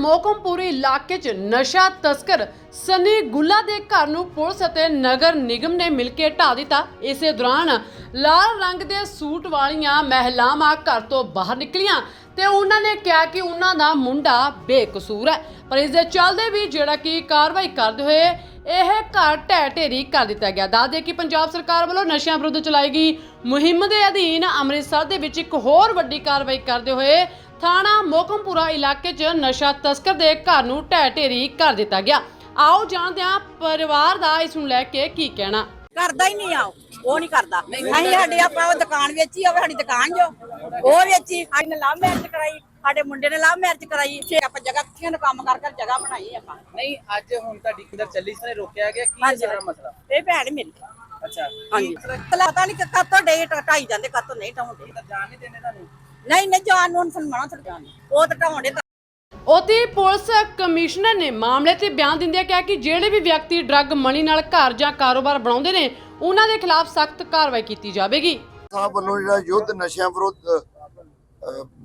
ਮੋਕਮਪੁਰੀ ਇਲਾਕੇ 'ਚ ਨਸ਼ਾ ਤਸਕਰ ਸਨੀ ਗੁੱਲਾ ਦੇ ਘਰ ਨੂੰ ਪੁਲਿਸ ਅਤੇ ਨਗਰ ਨਿਗਮ ਨੇ ਮਿਲ ਕੇ ਢਾ ਦਿੱਤਾ। ਇਸੇ ਦੌਰਾਨ ਲਾਲ ਰੰਗ ਦੇ ਸੂਟ ਵਾਲੀਆਂ ਮਹਿਲਾਵਾਂ ਘਰ ਤੋਂ ਬਾਹਰ ਨਿਕਲੀਆਂ ਤੇ ਉਹਨਾਂ ਨੇ ਕਿਹਾ ਕਿ ਉਹਨਾਂ ਦਾ ਮੁੰਡਾ ਬੇਕਸੂਰ ਹੈ। ਪਰ ਇਸ ਦੇ ਚੱਲਦੇ ਵੀ ਜਿਹੜਾ ਕਿ ਕਾਰਵਾਈ ਕਰਦੇ ਹੋਏ ਇਹ ਘਰ ਢਹਿ ਢੇਰੀ ਕਰ ਦਿੱਤਾ ਗਿਆ। ਦੱਸਦੇ ਕਿ ਪੰਜਾਬ ਸਰਕਾਰ ਵੱਲੋਂ ਨਸ਼ਿਆਂ ਵਿਰੁੱਧ ਚਲਾਈ ਗਈ ਮੁਹਿੰਮ ਦੇ ਅਧੀਨ ਅੰਮ੍ਰਿਤਸਰ ਦੇ ਵਿੱਚ ਇੱਕ ਹੋਰ ਵੱਡੀ ਕਾਰਵਾਈ ਕਰਦੇ ਹੋਏ ਥਾਣਾ ਮੋਕਮਪੁਰਾ ਇਲਾਕੇ 'ਚ ਨਸ਼ਾ ਤਸਕਰ ਦੇ ਘਰ ਨੂੰ ਢਹਿ ਢੇਰੀ ਕਰ ਦਿੱਤਾ ਗਿਆ। ਆਓ ਜਾਣਦੇ ਹਾਂ ਪਰਿਵਾਰ ਦਾ ਇਸ ਨੂੰ ਲੈ ਕੇ ਕੀ ਕਹਿਣਾ। ਕਰਦਾ ਹੀ ਨਹੀਂ ਆ ਉਹ। ਉਹ ਨਹੀਂ ਕਰਦਾ। ਅਸੀਂ ਸਾਡੀ ਆਪਾਂ ਉਹ ਦੁਕਾਨ ਵੇਚੀ ਹੋਵੇ ਸਾਡੀ ਦੁਕਾਨ ਜੋ। ਉਹ ਵੇਚੀ ਸਾਡੀ ਲਵ ਮੈਰਿਜ ਕਰਾਈ। ਸਾਡੇ ਮੁੰਡੇ ਨੇ ਲਵ ਮੈਰਿਜ ਕਰਾਈ ਫੇਰ ਆਪਾਂ ਜਗ੍ਹਾ ਕਿੱਥੇ ਨੂੰ ਕੰਮ ਕਰ ਕਰ ਜਗ੍ਹਾ ਬਣਾਈ ਆਪਾਂ। ਨਹੀਂ ਅੱਜ ਹੁਣ ਤੁਹਾਡੀ ਕਿੰਦਰ ਚੱਲੀ? ਸੀ ਰੋਕਿਆ ਗਿਆ ਕੀ ਹਾਂਜੀ। ਸਾਰਾ ਮਸਲਾ? ਇਹ ਭੈਣ ਮੇਰੀ। ਅੱਛਾ ਹਾਂਜੀ। ਪਤਾ ਨਹੀਂ ਕੱਤੋਂ ਡੇ ਟਾਈ ਜਾਂਦੇ ਕੱਤੋਂ ਨਹੀਂ ਟਾਉਂਦੇ ਤਾਂ ਜਾਣ ਨਹੀਂ ਦਿੰਦੇ ਤੁਹਾਨੂੰ? ਨਹੀਂ ਨਹੀਂ ਜਾਨ ਨੂੰ ਸਨਮਾਨਾ ਥੜ ਜਾਨ ਉਹ ਤਾਂ ਢਾਉਂਦੇ ਉਤੇ ਪੁਲਿਸ ਕਮਿਸ਼ਨਰ ਨੇ ਮਾਮਲੇ ਤੇ ਬਿਆਨ ਦਿੰਦਿਆਂ ਕਿਹਾ ਕਿ ਜਿਹੜੇ ਵੀ ਵਿਅਕਤੀ ਡਰੱਗ ਮਨੀ ਨਾਲ ਘਰ ਜਾਂ ਕਾਰੋਬਾਰ ਬਣਾਉਂਦੇ ਨੇ ਉਹਨਾਂ ਦੇ ਖਿਲਾਫ ਸਖਤ ਕਾਰਵਾਈ ਕੀਤੀ ਜਾਵੇਗੀ। ਸਾਹਿਬ ਵੱਲੋਂ ਜਿਹੜਾ ਯੁੱਧ ਨਸ਼ਿਆਂ ਵਿਰੁੱਧ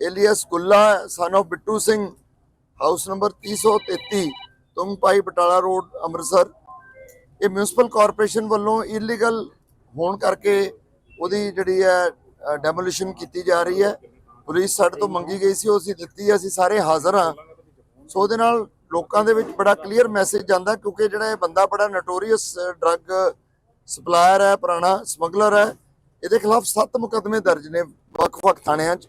alias Gulla son of Bittu Singh house number 333 Tungpai Batala road Amritsar ਇਹ ਮਿਊਨਿਸਪਲ ਕਾਰਪੋਰੇਸ਼ਨ ਵੱਲੋਂ ਇਲੀਗਲ ਹੋਣ ਕਰਕੇ ਉਹਦੀ ਜਿਹੜੀ ਹੈ ਡੈਮੋਲੀਸ਼ਨ ਕੀਤੀ ਜਾ ਰਹੀ ਹੈ। ਪੁਲਿਸ ਸਾਡੇ ਤੋਂ ਮੰਗੀ ਗਈ ਸੀ ਉਹ ਅਸੀਂ ਦਿੱਤੀ ਹੈ, ਅਸੀਂ ਸਾਰੇ ਹਾਜ਼ਰ ਹਾਂ। ਸੋ ਉਹਦੇ ਨਾਲ ਲੋਕਾਂ ਦੇ ਵਿੱਚ ਬੜਾ ਕਲੀਅਰ ਮੈਸੇਜ ਜਾਂਦਾ ਕਿਉਂਕਿ ਜਿਹੜਾ ਇਹ ਬੰਦਾ ਬੜਾ ਨਟੋਰੀਅਸ ਡਰੱਗ ਸਪਲਾਇਰ ਹੈ ਪੁਰਾਣਾ ਸਮਗਲਰ ਹੈ। ਇਹਦੇ ਖਿਲਾਫ 7 ਮੁਕੱਦਮੇ ਦਰਜ ਨੇ ਵੱਖ-ਵੱਖ ਥਾਣਿਆਂ 'ਚ।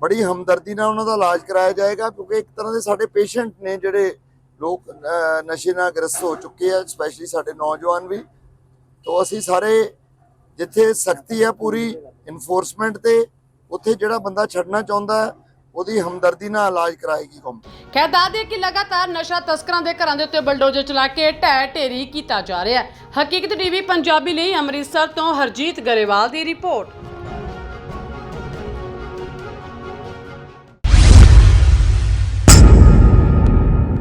ਬੜੀ ਹਮਦਰਦੀ ਨਾਲ ਉਹਨਾਂ ਦਾ ਇਲਾਜ ਕਰਾਇਆ ਜਾਏਗਾ ਕਿਉਂਕਿ ਇੱਕ ਤਰ੍ਹਾਂ ਦੇ ਸਾਡੇ ਪੇਸ਼ੈਂਟ ਨੇ ਜਿਹੜੇ ਲੋਕ ਨਸ਼ੇ ਨਾਲ ਗ੍ਰਸਤ ਹੋ ਚੁੱਕੇ ਆ ਸਪੈਸ਼ਲੀ ਸਾਡੇ ਨੌਜਵਾਨ ਵੀ। ਤੋਂ ਅਸੀਂ ਸਾਰੇ ਜਿੱਥੇ ਸਖਤੀ ਹੈ ਪੂਰੀ ਇਨਫੋਰਸਮੈਂਟ ਤੇ ਉੱਥੇ ਜਿਹੜਾ ਬੰਦਾ ਛੱਡਣਾ ਚਾਹੁੰਦਾ ਹੈ, ਉਹਦੀ ਹਮਦਰਦੀ ਨਾਲ ਇਲਾਜ ਕਰਾਏਗੀ ਗਵਰਨਮੈਂਟ ਖੈਰ ਦੱਸਦੇ ਕਿ ਲਗਾਤਾਰ ਨਸ਼ਾ ਤਸਕਰਾਂ ਦੇ ਘਰਾਂ ਦੇ ਉੱਤੇ ਬਲਡੋਜ਼ਰ ਚਲਾ ਕੇ ਢਹਿ ਢੇਰੀ ਕੀਤਾ ਜਾ ਰਿਹਾ ਹੈ। ਹਕੀਕਤ ਟੀਵੀ ਪੰਜਾਬੀ ਲਈ ਅੰਮ੍ਰਿਤਸਰ ਤੋਂ ਹਰਜੀਤ ਗਰੇਵਾਲ ਦੀ ਰਿਪੋਰਟ।